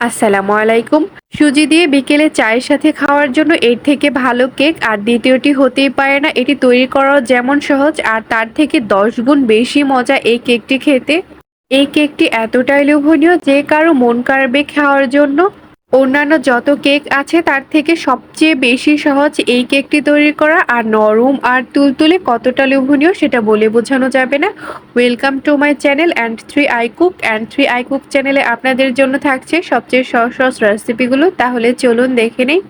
আসসালামু আলাইকুম। সুজি দিয়ে বিকেলে চায়ের সাথে খাওয়ার জন্য এর থেকে ভালো কেক, আর দ্বিতীয়টি হতেই পারে না, এটি তৈরি করাও যেমন সহজ, আর তার থেকে দশ গুণ বেশি মজা এই কেকটি খেতে। এই কেকটি এতটাই লোভনীয় যে কারও মন কাড়বে খাওয়ার জন্য। অন্যান্য যত কেক আছে, তার থেকে সবচেয়ে বেশি সহজ এই কেকটি তৈরি করা। আর নরম আর তুলতুলে কতটা লোভনীয় সেটা বলে বোঝানো যাবে না। Welcome to my channel and three I cook and three I cook চ্যানেলে আপনাদের জন্য থাকছে সবচেয়ে সহজ সহজ রেসিপিগুলো তাহলে চলুন দেখে নেই।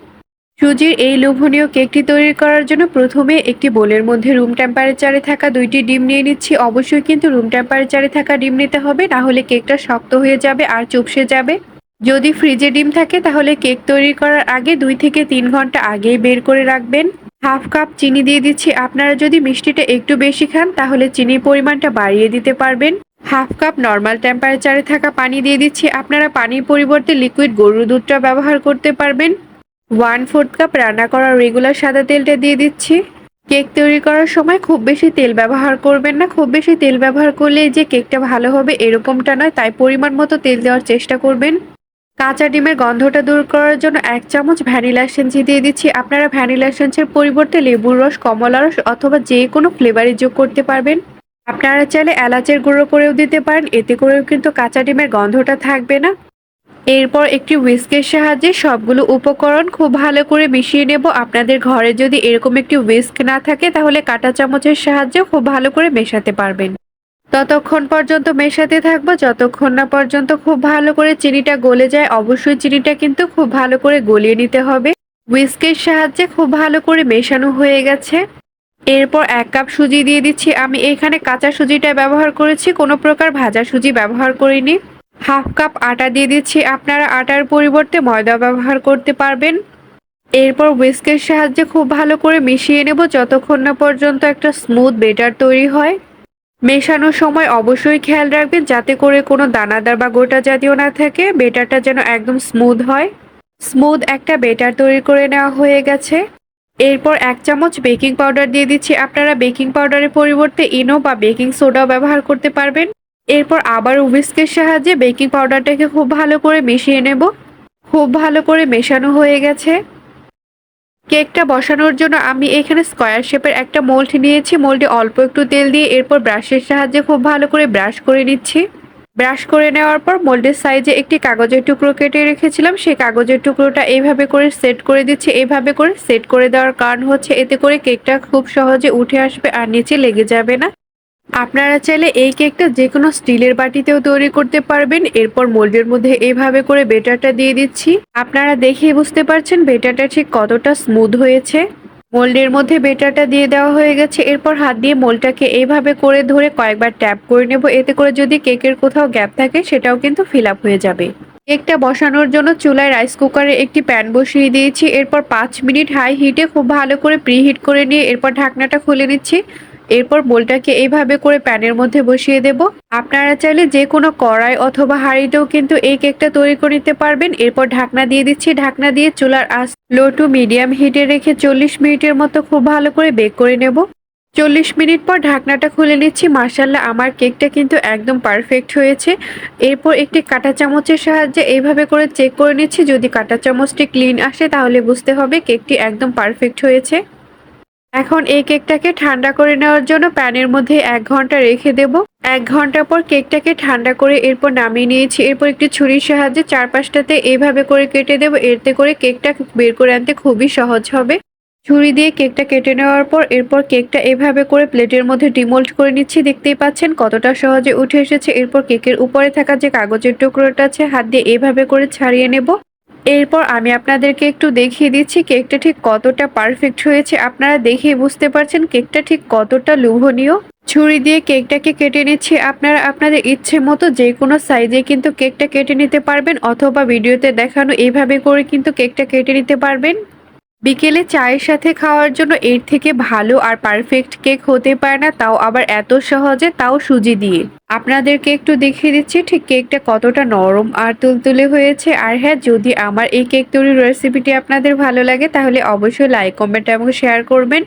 সুজির এই লোভনীয় কেকটি তৈরি করার জন্য প্রথমে একটি বোলের মধ্যে রুম টেম্পারেচারে থাকা দুইটি ডিম নিয়ে নিচ্ছি। অবশ্যই কিন্তু রুম টেম্পারেচারে থাকা ডিম নিতে হবে, না হলে কেকটা শক্ত হয়ে যাবে আর চুপসে যাবে। যদি ফ্রিজে ডিম থাকে, তাহলে কেক তৈরি করার আগে দুই থেকে তিন ঘণ্টা আগেই বের করে রাখবেন। হাফ কাপ চিনি দিয়ে দিচ্ছি। আপনারা যদি মিষ্টিটা একটু বেশি খান, তাহলে চিনির পরিমাণটা বাড়িয়ে দিতে পারবেন। হাফ কাপ নর্মাল টেম্পারেচারে থাকা পানি দিয়ে দিচ্ছি। আপনারা পানির পরিবর্তে লিকুইড গরুর দুধটা ব্যবহার করতে পারবেন। ওয়ান ফোর্থ কাপ রান্না করা রেগুলার সাদা তেলটা দিয়ে দিচ্ছি। কেক তৈরি করার সময় খুব বেশি তেল ব্যবহার করবেন না। খুব বেশি তেল ব্যবহার করলে যে কেকটা ভালো হবে এরকমটা নয়, তাই পরিমাণ মতো তেল দেওয়ার চেষ্টা করবেন। কাঁচা ডিমের গন্ধটা দূর করার জন্য এক চামচ ভ্যানিলা এসেন্সি দিয়ে দিচ্ছি। আপনারা ভ্যানিলা এসেন্সের পরিবর্তে লেবুর রস, কমলা রস অথবা যে কোনো ফ্লেভারে যোগ করতে পারবেন। আপনারা চাইলে এলাচের গুঁড়ো করেও দিতে পারেন, এতে করেও কিন্তু কাঁচা ডিমের গন্ধটা থাকবে না। এরপর একটি হুইস্কের সাহায্যে সবগুলো উপকরণ খুব ভালো করে মিশিয়ে নেব। আপনাদের ঘরে যদি এরকম একটি হুইস্ক না থাকে, তাহলে কাঁটা চামচের সাহায্যে খুব ভালো করে মেশাতে পারবেন। ততক্ষণ পর্যন্ত মেশাতে থাকব, যতক্ষণ না পর্যন্ত খুব ভালো করে চিনিটা গলে যায়, অবশ্যই চিনিটা কিন্তু খুব ভালো করে গলিয়ে নিতে হবে। হুইস্কের সাহায্যে খুব ভালো করে মেশানো হয়ে গেছে। এরপর এক কাপ সুজি দিয়ে দিচ্ছি। আমি এখানে কাঁচা সুজিটা ব্যবহার করেছি, কোনো প্রকার ভাজা সুজি ব্যবহার করিনি। হাফ কাপ আটা দিয়ে দিচ্ছি। আপনারা আটার পরিবর্তে ময়দা ব্যবহার করতে পারবেন। এরপর হুইস্কের সাহায্যে খুব ভালো করে মিশিয়ে নেব, যতক্ষণ না পর্যন্ত একটা স্মুথ বেটার তৈরি হয়। মেশানোর সময় অবশ্যই খেয়াল রাখবেন যাতে করে কোনো দানাদার বা গোটা জাতীয় না থাকে। বেটারটা যেন একদম স্মুথ হয়। স্মুথ একটা বেটার তৈরি করে নেওয়া হয়ে গেছে। এরপর এক চামচ বেকিং পাউডার দিয়ে দিচ্ছি। আপনারা বেকিং পাউডারের পরিবর্তে ইনো বা বেকিং সোডাও ব্যবহার করতে পারবেন। এরপর আবার উইস্কের সাহায্যে বেকিং পাউডারটাকে খুব ভালো করে মিশিয়ে নেব। খুব ভালো করে মেশানো হয়ে গেছে। কেকটা বসানোর জন্য আমি এখানে স্কোয়ার শেপের একটা মোল্ড নিয়েছি। মোল্ডে অল্প একটু তেল দিয়ে এরপর ব্রাশের সাহায্যে খুব ভালো করে ব্রাশ করে নিচ্ছি। ব্রাশ করে নেওয়ার পর মোল্ডের সাইজে একটি কাগজের টুকরো কেটে রেখেছিলাম। সেই কাগজের টুকরোটা এইভাবে করে সেট করে দিচ্ছি। এইভাবে করে সেট করে দেওয়ার কারণ হচ্ছে এতে করে কেকটা খুব সহজে উঠে আসবে আর নিচে লেগে যাবে না। আপনারা চাইলে এই কেকটা যে কোনো স্টিলের বাটিতেও তৈরি করতে পারবেন। এরপর মোল্ডের মধ্যে এইভাবে করে বেটারটা দিয়ে দিচ্ছি। আপনারা দেখেই বুঝতে পারছেন বেটারটা ঠিক কতটা স্মুথ হয়েছে। মোল্ডের মধ্যে বেটারটা দিয়ে দেওয়া হয়ে গেছে। এরপর হাত দিয়ে মোলটাকে এইভাবে করে ধরে কয়েকবার ট্যাপ করে নেব। এতে করে যদি কেকের কোথাও গ্যাপ থাকে, সেটাও কিন্তু ফিল হয়ে যাবে। কেকটা বসানোর জন্য চুলায় রাইস কুকারে একটি প্যান বসিয়ে দিয়েছি। এরপর পাঁচ মিনিট হাই হিটে খুব ভালো করে প্রিহিট করে নিয়ে এরপর ঢাকনাটা খুলে নিচ্ছি। এরপর বোলটাকে এইভাবে করে প্যানের মধ্যে বসিয়ে দেব। আপনারা চাইলে যে কোনো কড়াই অথবা হাঁড়িতেও কিন্তু এই কেকটা তৈরি করে নিতে পারবেন। এরপর ঢাকনা দিয়ে দিচ্ছি। ঢাকনা দিয়ে চুলার আস লো টু মিডিয়াম হিটে রেখে চল্লিশ মিনিটের মতো খুব ভালো করে বেক করে নেব। চল্লিশ মিনিট পর ঢাকনাটা খুলে নিচ্ছি। মার্শাল্লাহ আমার কেকটা কিন্তু একদম পারফেক্ট হয়েছে। এরপর একটি কাঁটা চামচের সাহায্যে এইভাবে করে চেক করে নিচ্ছি। যদি কাঁটা চামচটি ক্লিন আসে তাহলে বুঝতে হবে কেকটি একদম পারফেক্ট হয়েছে। এখন এই কেকটাকে ঠান্ডা করে নেওয়ার জন্য প্যানের মধ্যে এক ঘণ্টা রেখে দেব। এক ঘণ্টা পর কেকটাকে ঠান্ডা করে এরপর নামিয়ে নিয়েছি। এরপর একটি ছুরির সাহায্যে চারপাশটাতে এইভাবে করে কেটে দেব। এতে করে কেকটা বের করে আনতে খুবই সহজ হবে। ছুরি দিয়ে কেকটা কেটে নেওয়ার পর এরপর কেকটা এভাবে করে প্লেটের মধ্যে ডিমোল্ড করে নিচ্ছি। দেখতেই পাচ্ছেন কতটা সহজে উঠে এসেছে। এরপর কেকের উপরে থাকা যে কাগজের টুকরোটা আছে, হাত দিয়ে এভাবে করে ছাড়িয়ে নেব। এরপর আমি আপনাদেরকে একটু দেখিয়ে দিচ্ছি কেকটা ঠিক কতটা পারফেক্ট হয়েছে। আপনারা দেখেই বুঝতে পারছেন কেকটা ঠিক কতটা লোভনীয়। ছুরি দিয়ে কেকটাকে কেটে নিচ্ছি। আপনারা আপনাদের ইচ্ছে মতো যে কোনো সাইজে কিন্তু কেকটা কেটে নিতে পারবেন অথবা ভিডিওতে দেখানো এইভাবে করে কিন্তু কেকটা কেটে নিতে পারবেন। বিকেলে চায়ের সাথে খাওয়ার জন্য এর থেকে ভালো আর পারফেক্ট কেক হতে পারে না, তাও আবার এত সহজে, তাও সুজি দিয়ে। আপনাদেরকে একটু দেখিয়ে দিচ্ছি, ঠিক কেকটা কতটা নরম আর তুলতুলে হয়েছে। আর হ্যাঁ যদি আমার এই কেক তৈরির রেসিপিটি আপনাদের ভালো লাগে, তাহলে অবশ্যই লাইক কমেন্ট এবং শেয়ার করবেন।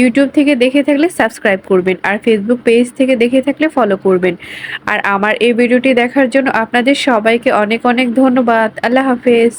ইউটিউব থেকে দেখে থাকলে সাবস্ক্রাইব করবেন আর ফেসবুক পেজ থেকে দেখে থাকলে ফলো করবেন। আর আমার এই ভিডিওটি দেখার জন্য আপনাদের সবাইকে অনেক অনেক ধন্যবাদ। আল্লাহ হাফেজ।